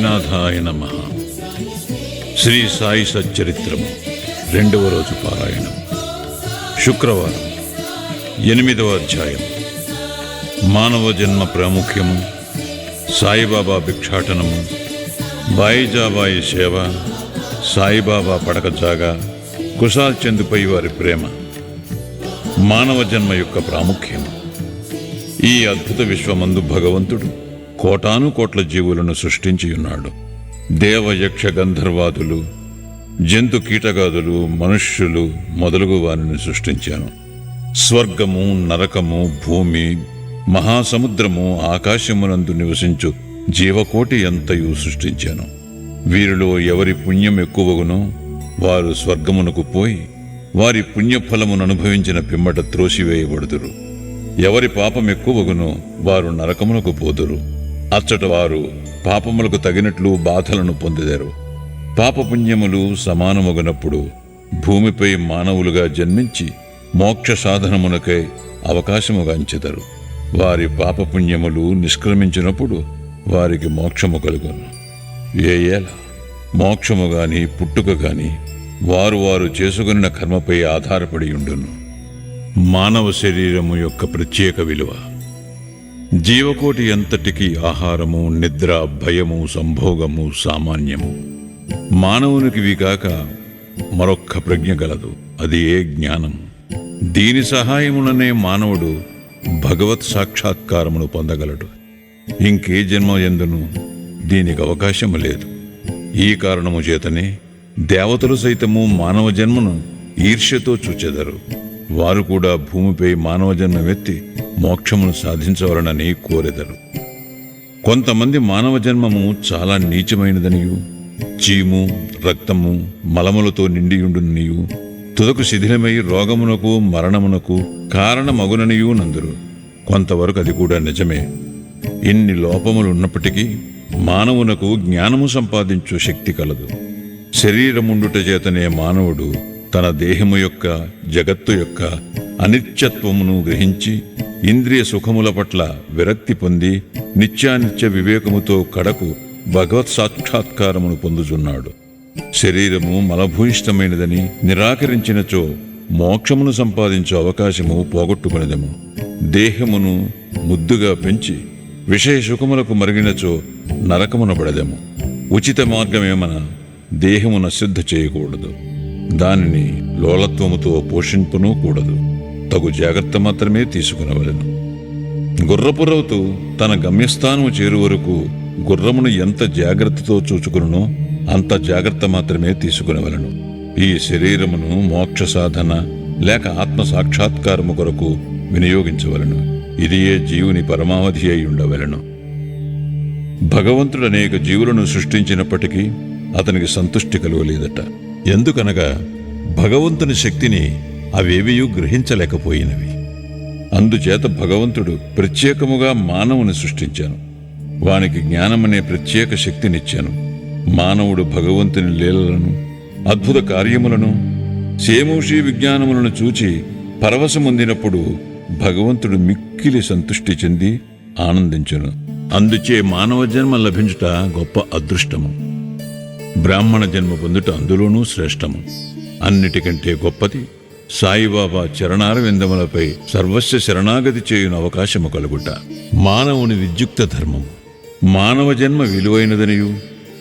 సాయినాథాయ నమ. శ్రీ సాయి సచ్చరిత్రము రెండవ రోజు పారాయణం. శుక్రవారం ఎనిమిదవ అధ్యాయం. మానవ జన్మ ప్రాముఖ్యము సాయిబాబా భిక్షాటనము బాయిజాబాయి సేవ సాయిబాబా పడకజాగా కుశాల్ చందుపై వారి ప్రేమ మానవ జన్మ యొక్క ప్రాముఖ్యం ఈ అద్భుత విశ్వమందు భగవంతుడు కోటాను కోట్ల జీవులను సృష్టించి ఉన్నాడు. దేవయక్ష గంధర్వాదులు జంతు కీటగాదులు మనుష్యులు మొదలగు వారిని సృష్టించాను. స్వర్గము నరకము భూమి మహాసముద్రము ఆకాశమునందు నివసించు జీవకోటి ఎంతయు సృష్టించాను. వీరిలో ఎవరి పుణ్యం ఎక్కువగునో వారు స్వర్గమునకు పోయి వారి పుణ్యఫలమును అనుభవించిన పిమ్మట త్రోసివేయబడుదురు. ఎవరి పాపం ఎక్కువగునో వారు నరకమునకు పోదురు. అచ్చట వారు పాపములకు తగినట్లు బాధలను పొందిదారు. పాపపుణ్యములు సమానమగునప్పుడు భూమిపై మానవులుగా జన్మించి మోక్ష సాధనమునకై అవకాశముగాంచెదరు వారి పాపపుణ్యములు నిష్క్రమించినప్పుడు వారికి మోక్షము కలుగును. ఏ మోక్షము గాని పుట్టుక గాని వారు వారు చేసుకున్న కర్మపై ఆధారపడి ఉండును. మానవ శరీరము యొక్క ప్రత్యేక విలువ జీవకోటి ఎంతటికి ఆహారము నిద్ర భయము సంభోగము సామాన్యము. మానవునికివి కాక మరొక్క ప్రజ్ఞ గలదు. అది ఏ జ్ఞానం? దీని సహాయముననే మానవుడు భగవత్ సాక్షాత్కారమును పొందగలడు. ఇంకే జన్మ ఎందును? దీనికి అవకాశము లేదు. ఈ కారణము చేతనే దేవతలు సైతము మానవ జన్మను ఈర్ష్యతో చూచెదరు. వారు కూడా భూమిపై మానవజన్మమెత్తి మోక్షమును సాధించవలనని కోరెదరు. కొంతమంది మానవ జన్మము చాలా నీచమైనదనియు చీము రక్తము మలములతో నిండియుండుననియు తుదకు శిథిలమై రోగమునకు మరణమునకు కారణమగుననియు నందురు. కొంతవరకు అది కూడా నిజమే. ఇన్ని లోపములు ఉన్నప్పటికీ మానవునకు జ్ఞానము సంపాదించు శక్తి కలదు. శరీరముండుట చేతనే మానవుడు తన దేహము యొక్క జగత్తు యొక్క అనిత్యత్వమును గ్రహించి ఇంద్రియ సుఖముల పట్ల విరక్తి పొంది నిత్యానిత్య వివేకముతో కడకు భగవత్ సాక్షాత్కారమును పొందుచున్నాడు. శరీరము మలభూయిష్టమైనదని నిరాకరించినచో మోక్షమును సంపాదించే అవకాశము పోగొట్టుకునేదము. దేహమును ముద్దుగా పెంచి విషయ సుఖములకు మరిగినచో నరకమున పడదెము. ఉచిత మార్గమేమన దేహమున సిద్ధ చేయకూడదు. దానిని లోలత్వముతో పోషింపును కూడదు తగు జాగ్రత్త మాత్రమే తీసుకునవలెను. గుర్రపురవుతు తన గమ్యస్థానము చేరు వరకు గుర్రమును ఎంత జాగ్రత్తతో చూచుకునునో అంత జాగ్రత్త మాత్రమే తీసుకునవలను. ఈ శరీరమును మోక్ష సాధన లేక ఆత్మ సాక్షాత్కారము కొరకు వినియోగించవలను. ఇదియే జీవుని పరమావధి అయి ఉండవలను. భగవంతుడు అనేక జీవులను సృష్టించినప్పటికీ అతనికి సంతుష్టి కలుగలేదట. ఎందుకనగా భగవంతుని శక్తిని అవేవియూ గ్రహించలేకపోయినవి. అందుచేత భగవంతుడు ప్రత్యేకముగా మానవుని సృష్టించాను. వానికి జ్ఞానమనే ప్రత్యేక శక్తినిచ్చాను. మానవుడు భగవంతుని లీలలను అద్భుత కార్యములను సేమూషి విజ్ఞానములను చూచి పరవశమొందినప్పుడు భగవంతుడు మిక్కిలి సంతుష్టి చెంది ఆనందించను. అందుచే మానవ జన్మ లభించుట గొప్ప అదృష్టము. బ్రాహ్మణ జన్మ పొందుట అందులోనూ శ్రేష్టము. అన్నిటికంటే గొప్పది సాయిబాబా చరణారవిందములపై సర్వస్వ శరణాగతి చేయున అవకాశము కలుగుట. మానవుని విద్యుక్త ధర్మం మానవ జన్మ విలువైనదనియు.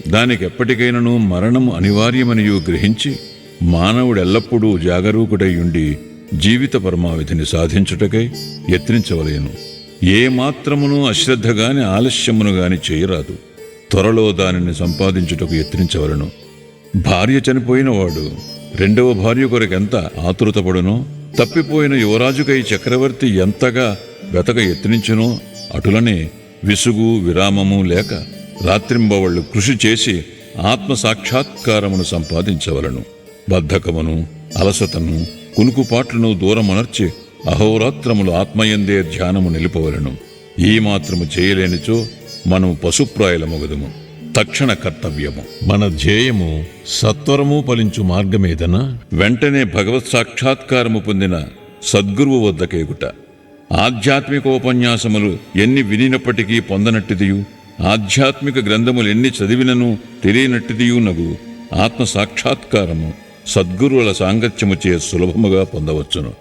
దానికి ఎప్పటికైనను మరణము అనివార్యమనియు గ్రహించి మానవుడెల్లప్పుడూ జాగరూకుడై ఉండి జీవిత పరమావిధిని సాధించుటకై యత్నించవలేను. ఏ మాత్రమును అశ్రద్ధగాని ఆలస్యమును గాని చేయరాదు. త్వరలో దానిని సంపాదించుటకు యత్నించవలను. భార్య చనిపోయిన వాడు రెండవ భార్య కొరకు ఎంత ఆతురతపడునో తప్పిపోయిన యువరాజుకై చక్రవర్తి ఎంతగా వెతక యత్నించునో అటులనే విసుగు విరామము లేక రాత్రింబవళ్ళు కృషి చేసి ఆత్మ సాక్షాత్కారమును సంపాదించవలను. బద్ధకమును అలసతను కునుకుపాట్లను దూరమనర్చి అహోరాత్రములు ఆత్మయందే ధ్యానము నిలుపవలను. ఈ మాత్రము చేయలేనిచో మనము పశుప్రాయులమగదుము. తక్షణ కర్తవ్యము. మన ధ్యేయము సత్వరము ఫలించు మార్గమేదనా? వెంటనే భగవత్ సాక్షాత్కారము పొందిన సద్గురువు వద్దకేగుట. ఆధ్యాత్మికోపన్యాసములు ఎన్ని వినినప్పటికీ పొందనట్టిదియు? ఆధ్యాత్మిక గ్రంథములు ఎన్ని చదివినను తెలియనట్టిదియునగు ఆత్మ సాక్షాత్కారము సద్గురువుల సాంగత్యముచే సులభముగా పొందవచ్చును.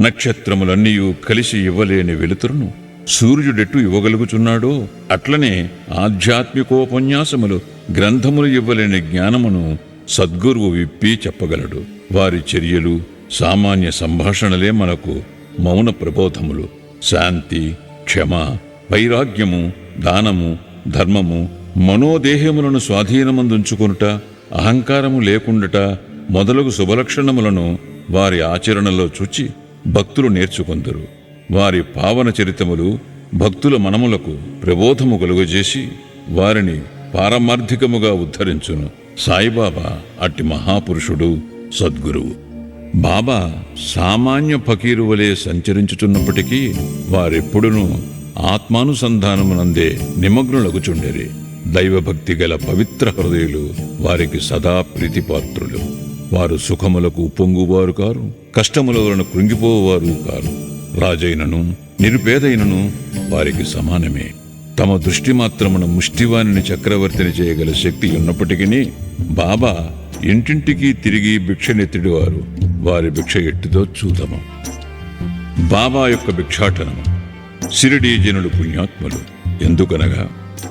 నక్షత్రములన్నీ కలిసి ఇవ్వలేని వెలుతురును సూర్యుడెట్టు ఇవ్వగలుగుచున్నాడో అట్లనే ఆధ్యాత్మికోపన్యాసములు గ్రంథములు ఇవ్వలేని జ్ఞానమును సద్గురువు విప్పి చెప్పగలడు. వారి చర్యలు సామాన్య సంభాషణలే మనకు మౌన ప్రబోధములు. శాంతి క్షమ వైరాగ్యము దానము ధర్మము మనోదేహములను స్వాధీనమందుంచుకొనుట అహంకారము లేకుండుట మొదలగు శుభలక్షణములను వారి ఆచరణలో చూచి భక్తులు నేర్చుకొందరు. వారి పావన చరితములు భక్తుల మనములకు ప్రబోధము కలుగజేసి వారిని పారమార్థికముగా ఉద్ధరించును. సాయిబాబా అట్టి మహాపురుషుడు సద్గురువు బాబా సామాన్య ఫకీరు వలె సంచరించుచున్నప్పటికీ వారెప్పుడునూ ఆత్మానుసంధానమునందే నిమగ్నులగుచుండెరి. దైవభక్తి గల పవిత్ర హృదయులు వారికి సదా ప్రీతిపాత్రులు. వారు సుఖములకు ఉప్పొంగువారు కారు కష్టముల వలన కృంగిపోవారు కారు. రాజైనను నిరుపేదైనను వారికి సమానమే. తమ దృష్టి మాత్రమున ముష్టివాణిని చక్రవర్తిని చేయగల శక్తి ఉన్నప్పటికీ బాబా ఇంటింటికి తిరిగి భిక్షనెత్తిడివారు. వారి భిక్ష ఎట్టిదో చూద్దాము బాబా యొక్క భిక్షాటనము. సిరిడీ జనులు పుణ్యాత్ములు. ఎందుకనగా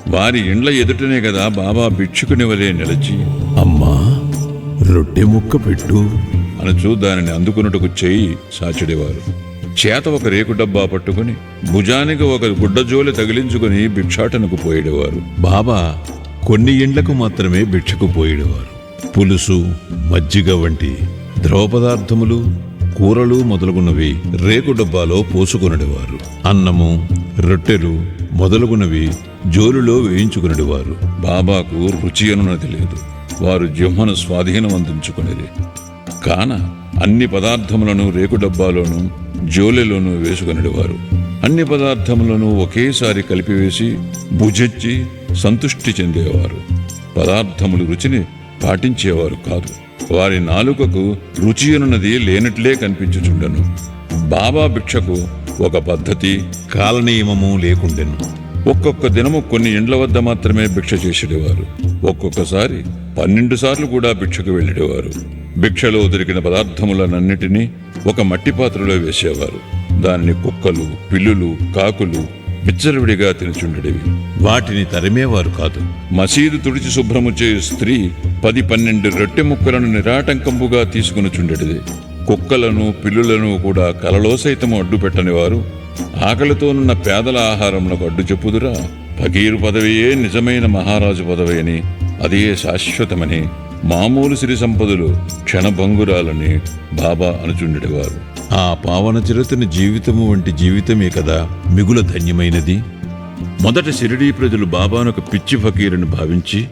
వారి ఇండ్ల ఎదుటనే కదా బాబా భిక్షుకుని వలె నిలిచి అమ్మా రొట్టె ముక్క పెట్టు. అనచూ దానిని అందుకున్నట్టుకు చేయి సాచిడేవారు. చేత ఒక రేకు డబ్బా పట్టుకుని భుజానికి ఒక గుడ్డజోలి తగిలించుకుని భిక్షాటనకు పోయేవారు. బాబా కొన్ని ఇండ్లకు మాత్రమే భిక్షకు పోయేవారు. పులుసు మజ్జిగ వంటి ద్రవ పదార్థములు కూరలు మొదలగునవి రేకు డబ్బాలో పోసుకునేవారు అన్నము రొట్టెలు మొదలగునవి జోలులో వేయించుకునేవారు బాబాకు రుచి అనున్నది లేదు. వారు జిహ్మను స్వాధీనం అందించుకునేది కాన అన్ని పదార్థములను రేకు డబ్బాలోనూ జోలెలోనూ వేసుకునేవారు అన్ని పదార్థములను ఒకేసారి కలిపివేసి భుజెచ్చి సంతుష్టి చెందేవారు. పదార్థములు రుచిని పాటించేవారు కాదు. వారి నాలుకకు రుచి అనున్నది లేనట్లే కనిపించుచుండెను. బాబా భిక్షకు ఒక పద్ధతి కాలనియమము లేకుండెను. ఒక్కొక్క దినము కొన్ని ఇండ్ల వద్ద మాత్రమే భిక్ష చేసేవారు. ఒక్కొక్కసారి పన్నెండు సార్లు కూడా భిక్షకు వెళ్ళేవారు. భిక్షలో దొరికిన పదార్థములనన్నిటినీ ఒక మట్టి పాత్రలో వేసేవారు. దానిని కుక్కలు పిల్లులు కాకులు బిచ్చలవిడిగా తినచుండేవి. వాటిని తరిమేవారు కాదు. మసీదు తుడిచి శుభ్రము చేయు స్త్రీ పది పన్నెండు రొట్టె ముక్కలను నిరాటంకంపుగా తీసుకుని చుండెడిది కుక్కలను పిల్లులను కూడా కలలో సైతము అడ్డు పెట్టనివారు ఆకలితోనున్న పేదల ఆహారంలో అడ్డు చెప్పుదురా. ఫకీరు పదవియే నిజమైన మహారాజు పదవి అని అదే శాశ్వతమని మామూలు సిరి సంపదలు క్షణభంగురాలని బాబా అనుచుండేవారు ఆ పావన చిరతని జీవితము వంటి జీవితమే కదా మిగుల ధన్యమైనది. మొదట సిరిడీ ప్రజలు బాబానొక పిచ్చి ఫకీరుని భావించి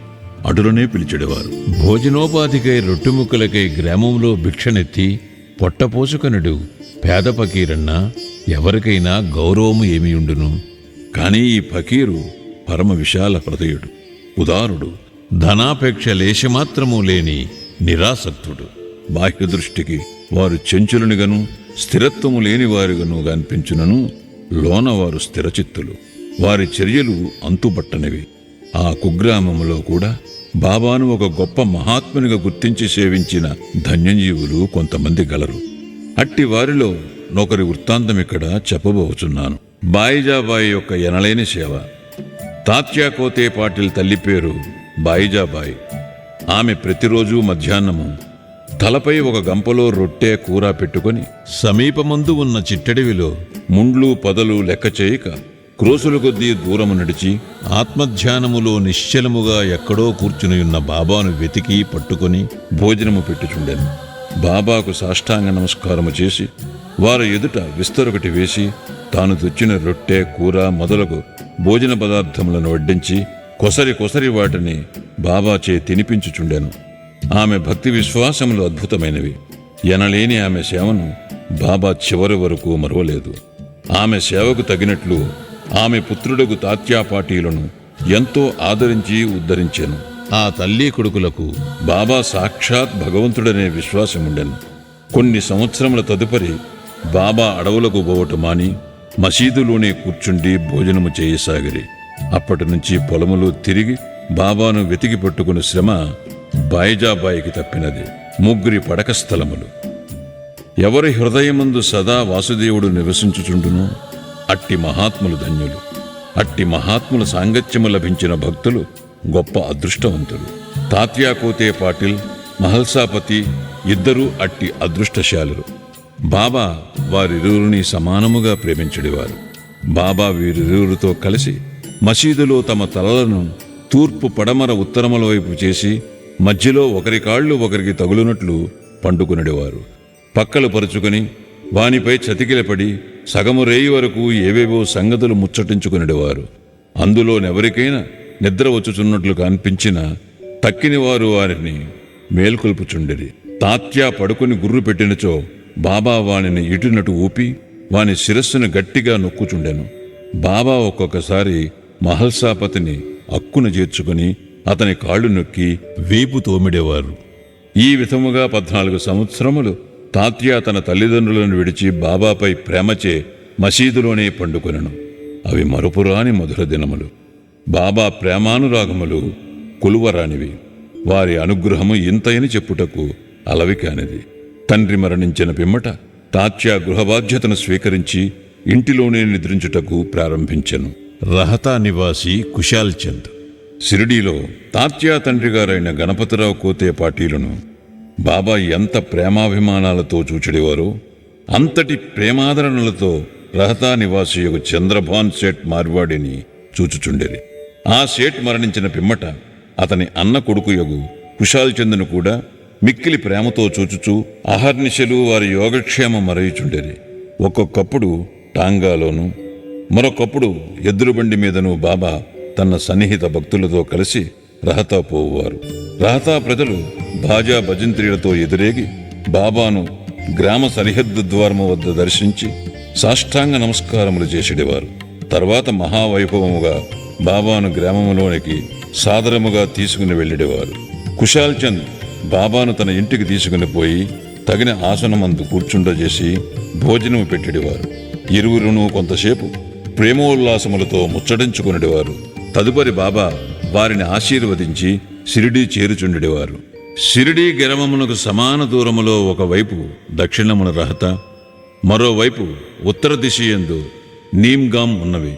అటులోనే పిలిచెడేవారు. భోజనోపాధికై రొట్టెముక్కలకై గ్రామంలో భిక్షనెత్తి పొట్టపోసుకనుడు పేద ఫకీరన్నా ఎవరికైనా గౌరవము ఏమి ఉండును? కానీ ఈ ఫకీరు పరమ విశాల హృదయుడు. ఉదారుడు ధనాపేక్ష లేశమాత్రము లేని నిరాసక్తుడు. బాహ్య దృష్టికి వారు చెంచులనిగను స్థిరత్వము లేని వారిగను కనిపించునను లోన వారు స్థిరచిత్తులు. వారి చర్యలు అంతుబట్టనివి. ఆ కుగ్రామములో కూడా బాబాను ఒక గొప్ప మహాత్మునిగా గుర్తించి సేవించిన ధన్యజీవులు కొంతమంది గలరు. అట్టి వారిలో నొకరి వృత్తాంతం ఇక్కడ చెప్పబోచున్నాను. బాయిజాబాయి యొక్క ఎనలేని సేవ. తాత్యా కోతే పాటిల్ తల్లి పేరు బాయిజాబాయి. ఆమె ప్రతిరోజు మధ్యాహ్నము తలపై ఒక గంపలో రొట్టె కూర పెట్టుకొని సమీపమందు ఉన్న చిట్టడివిలో ముండ్లు పదలు లెక్క చేయక క్రోసుల కొద్దీ దూరము నడిచి ఆత్మధ్యానములో నిశ్చలముగా ఎక్కడో కూర్చునియున్న బాబాను వెతికి పట్టుకొని భోజనము పెట్టుచుండెను. బాబాకు సాష్టాంగ నమస్కారము చేసి వారి ఎదుట విస్తరొకటి వేసి తాను తెచ్చిన రొట్టె కూర మొదలగు భోజన పదార్థములను వడ్డించి కొసరి కొసరి వాటిని బాబాచే తినిపించుచుండెను. ఆమె భక్తి విశ్వాసములు అద్భుతమైనవి. ఎనలేని ఆమె సేవను బాబా చివరి వరకు మరువలేదు. ఆమె సేవకు తగినట్లు ఆమె పుత్రుడకు తాత్యాపాటీలను ఎంతో ఆదరించి ఉద్ధరించాను. ఆ తల్లి కొడుకులకు బాబా సాక్షాత్ భగవంతుడనే విశ్వాసముండెను. కొన్ని సంవత్సరముల తదుపరి బాబా అడవులకు పోవటం మాని మసీదులోనే కూర్చుండి భోజనము చేయసాగిరి. అప్పటి నుంచి పొలములో తిరిగి బాబాను వెతికి పట్టుకుని శ్రమ బాయిజాబాయికి తప్పినది. ముగ్గురి పడక స్థలములు. ఎవరి హృదయమందు సదా వాసుదేవుడు నివసించుచుండునో అట్టి మహాత్ములు ధన్యులు. అట్టి మహాత్ముల సాంగత్యము లభించిన భక్తులు గొప్ప అదృష్టవంతులు. తాత్యాకోతే పాటిల్ మహల్సాపతి ఇద్దరూ అట్టి అదృష్టశాలురు బాబా వారిరువురిని సమానముగా ప్రేమించడివారు. బాబా వీరిరువురితో కలిసి మసీదులో తమ తలలను తూర్పు పడమర ఉత్తరముల వైపు చేసి మధ్యలో ఒకరి కాళ్ళు ఒకరికి తగులునట్లు పండుకునడేవారు. పక్కలు పరుచుకుని వానిపై చతికిలపడి సగము రేయి వరకు ఏవేవో సంగతులు ముచ్చటించుకునేవారు అందులోనెవరికైనా నిద్ర వచ్చుచున్నట్లు కనిపించిన తక్కినవారు వారిని మేల్కొల్పుచుండిరి. తాత్యా పడుకుని గుర్రు పెట్టినచో బాబా వానిని ఇటునటు ఊపి వాని శిరస్సును గట్టిగా నొక్కుచుండెను. బాబా ఒక్కొక్కసారి మహల్సాపతిని అక్కున చేర్చుకుని అతని కాళ్ళు నొక్కి వీపు తోమిడేవారు. ఈ విధముగా పద్నాలుగు సంవత్సరములు తాత్య తన తల్లిదండ్రులను విడిచి బాబాపై ప్రేమచే మసీదులోనే పండుకొనెను. అవి మరుపురాని మధుర దినములు. బాబా ప్రేమానురాగములు కొలువరానివి. వారి అనుగ్రహము ఇంతయని చెప్పుటకు అలవి కానిది. తండ్రి మరణించిన పిమ్మట తాత్యా గృహబాధ్యతను స్వీకరించి ఇంటిలోనే నిద్రించుటకు ప్రారంభించెను. రహతా నివాసి కుశాల్ చంద్. షిరిడీలో తాత్యా తండ్రి గారైన గణపతిరావు కోతే పాటీలను బాబా ఎంత ప్రేమాభిమానాలతో చూచెడేవారో అంతటి ప్రేమాదరణలతో రహతా నివాసియకు చంద్రభాన్ సేట్ మార్వాడిని చూచుచుండేది ఆ సేట్ మరణించిన పిమ్మట అతని అన్న కొడుకు యగు కుశాల్ చంద్ను కూడా మిక్కిలి ప్రేమతో చూచుచూ అహర్నిశలు వారి యోగక్షేమం మరయుచుండేది ఒక్కొక్కప్పుడు టాంగాలోనూ మరొకప్పుడు ఎద్దుల బండి మీదను బాబా తన సన్నిహిత భక్తులతో కలిసి రహతా పోవువారు. రహతా ప్రజలు భాజా భజంత్రీలతో ఎదురేగి బాబాను గ్రామ సరిహద్దు ద్వారము వద్ద దర్శించి సాష్టాంగ నమస్కారములు చేసేవారు తర్వాత మహావైభవముగా బాబాను గ్రామములోనికి సాదరముగా తీసుకుని వెళ్ళేవారు కుశాల్ చంద్ బాబాను తన ఇంటికి తీసుకుని పోయి తగిన ఆసనమందు కూర్చుండజేసి భోజనము పెట్టిడివారు. ఇరువురును కొంతసేపు ప్రేమోల్లాసములతో ముచ్చటించుకునేవారు తదుపరి బాబా వారిని ఆశీర్వదించి షిరిడీ చేరుచుండెడివారు. షిరిడీ గ్రామమునకు సమాన దూరములో ఒకవైపు దక్షిణమున రహత మరోవైపు ఉత్తర దిశయందు నీమ్గాం ఉన్నవి.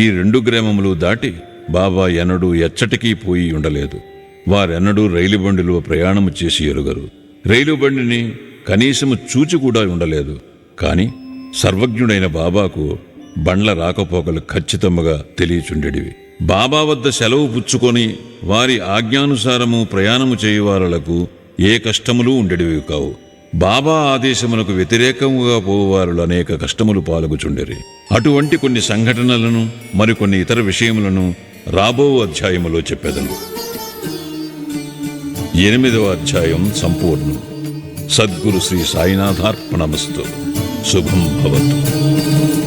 ఈ రెండు గ్రామములు దాటి బాబా ఎన్నడూ ఎచ్చటికీ పోయి ఉండలేదు. వారెన్నడూ రైలు బండిలో ప్రయాణము చేసి ఎరుగరు. రైలు బండిని కనీసము చూచి కూడా ఉండలేదు. కాని సర్వజ్ఞుడైన బాబాకు బండ్ల రాకపోకలు ఖచ్చితముగా తెలియచుండెడివి. బాబా వద్ద సెలవు పుచ్చుకొని వారి ఆజ్ఞానుసారము ప్రయాణము చేయువారులకు ఏ కష్టములు ఉండేటివి కావు. బాబా ఆదేశములకు వ్యతిరేకముగా పోవారులు అనేక కష్టములు పాల్గొచుండెరి. అటువంటి కొన్ని సంఘటనలను మరికొన్ని ఇతర విషయములను రాబో అధ్యాయములో చెప్పేదను. ఎనిమిదవ అధ్యాయం సంపూర్ణం. సద్గురు శ్రీ సాయినాథార్పణమస్తు. శుభం భవతు.